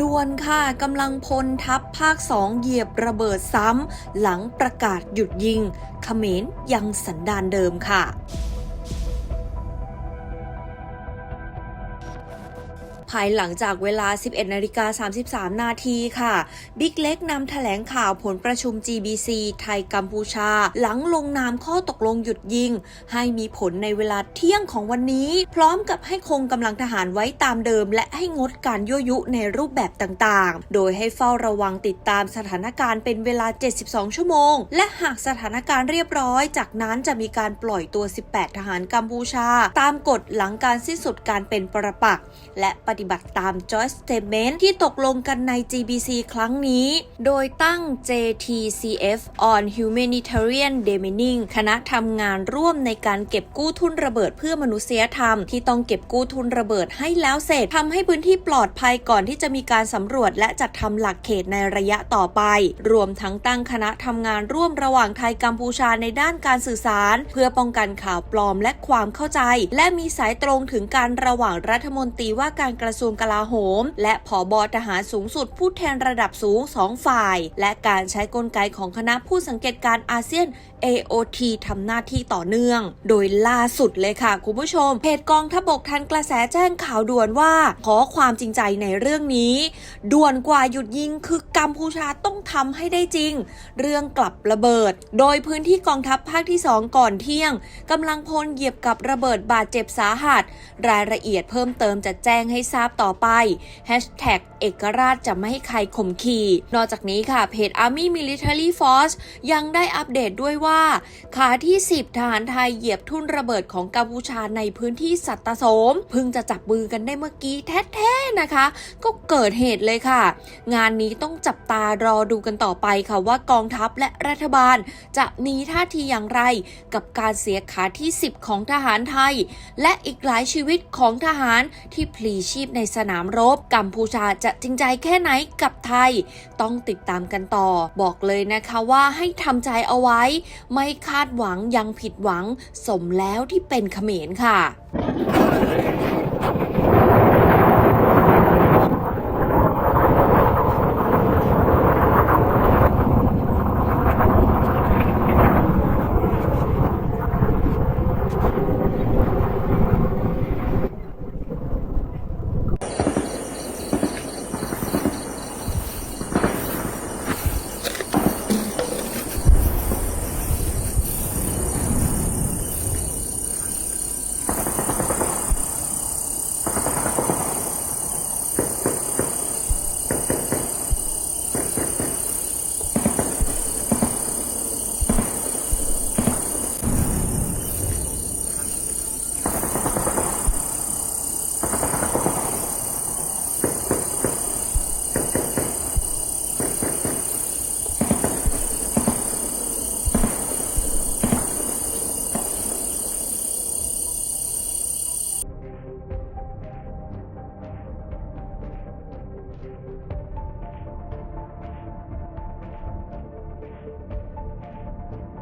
ด่วนค่ะกำลังพลทัพภาคสองเหยียบระเบิดซ้ำ หลังประกาศหยุดยิงเขมรยังสันดานเดิมค่ะ ภายหลังจากเวลา 11นาฬิกา33 นาทีค่ะ บิ๊กเล็กนำแถลงข่าวผลประชุม GBC ไทยกัมพูชา หลังลงนามข้อตกลงหยุดยิง ให้มีผลในเวลาเที่ยงของวันนี้ พร้อมกับให้คงกำลังทหารไว้ตามเดิม และให้งดการยั่วยุในรูปแบบต่างๆ โดยให้เฝ้าระวังติดตามสถานการณ์เป็นเวลา 72 ชั่วโมง และหากสถานการณ์เรียบร้อย จากนั้นจะมีการปล่อยตัว 18 ทหารกัมพูชา ตามกฎหลังการสิ้นสุดการเป็นปรปักษ์และปฏิบัติตาม Joint Statement ที่ตกลงกันใน GBC ครั้งนี้ โดยตั้ง JTCF on Humanitarian Demining คณะทำงานร่วมในการเก็บกู้ทุนระเบิดเพื่อมนุษยธรรม ที่ต้องเก็บกู้ทุนระเบิดให้แล้วเสร็จทำให้พื้นที่ปลอดภัยก่อนที่จะมีการสำรวจและจัดทำหลักเขตในระยะต่อไป รวมทั้งตั้งคณะทำงานร่วมระหว่างไทยกัมพูชาในด้านการสื่อสาร เพื่อป้องกันข่าวปลอมและความเข้าใจ และมีสายตรงถึงการระหว่างรัฐมนตรีว่าการกระทรวงกลาโหม และผอบอทหารสูงสุดผู้แทนระดับสูงสองฝ่าย และการใช้กลไกของคณะผู้สังเกตการณ์อาเซียน AOT ทำหน้าที่ต่อเนื่อง โดยล่าสุดเลยค่ะ คุณผู้ชม เพจกองทพบกทันกระแสแจ้งข่าวด่วนว่า ขอความจริงใจในเรื่องนี้ ด่วนกว่าหยุดยิงคือกัมพูชาต้องทำให้ได้จริง เรื่องกลับระเบิด โดยพื้นที่กองทัพภาคที่ 2 ก่อนเที่ยงกำลังพลเหยียบกับระเบิดบาดเจ็บสาหัส รายละเอียดเพิ่มเติมจะแจ้งให้ทราบต่อไป Hashtag เอกราชจะไม่ให้ใครข่มขี่ นอกจากนี้ค่ะ เพจ Army Military Force ยังได้อัปเดตด้วยว่าขาที่ 10 ทหารไทยเหยียบทุ่นระเบิดของกัมพูชาในพื้นที่สัตตสมเพิ่งจะจับมือกันได้เมื่อกี้แท้ๆนะคะ ก็เกิดเหตุเลยค่ะ งานนี้ต้องจับตารอดูกันต่อไปค่ะว่ากองทัพและรัฐบาล จะมีท่าทีอย่างไร กับการเสียขาที่ 10 ของทหารไทย และอีกหลายชีวิตของทหารที่พลีชีพในสนามรบ กัมพูชาจะจริงใจแค่ไหนกับไทย ต้องติดตามกันต่อ บอกเลยนะคะว่าให้ทำใจเอาไว้ไม่คาดหวังยังผิดหวังสมแล้วที่เป็นเขมรค่ะ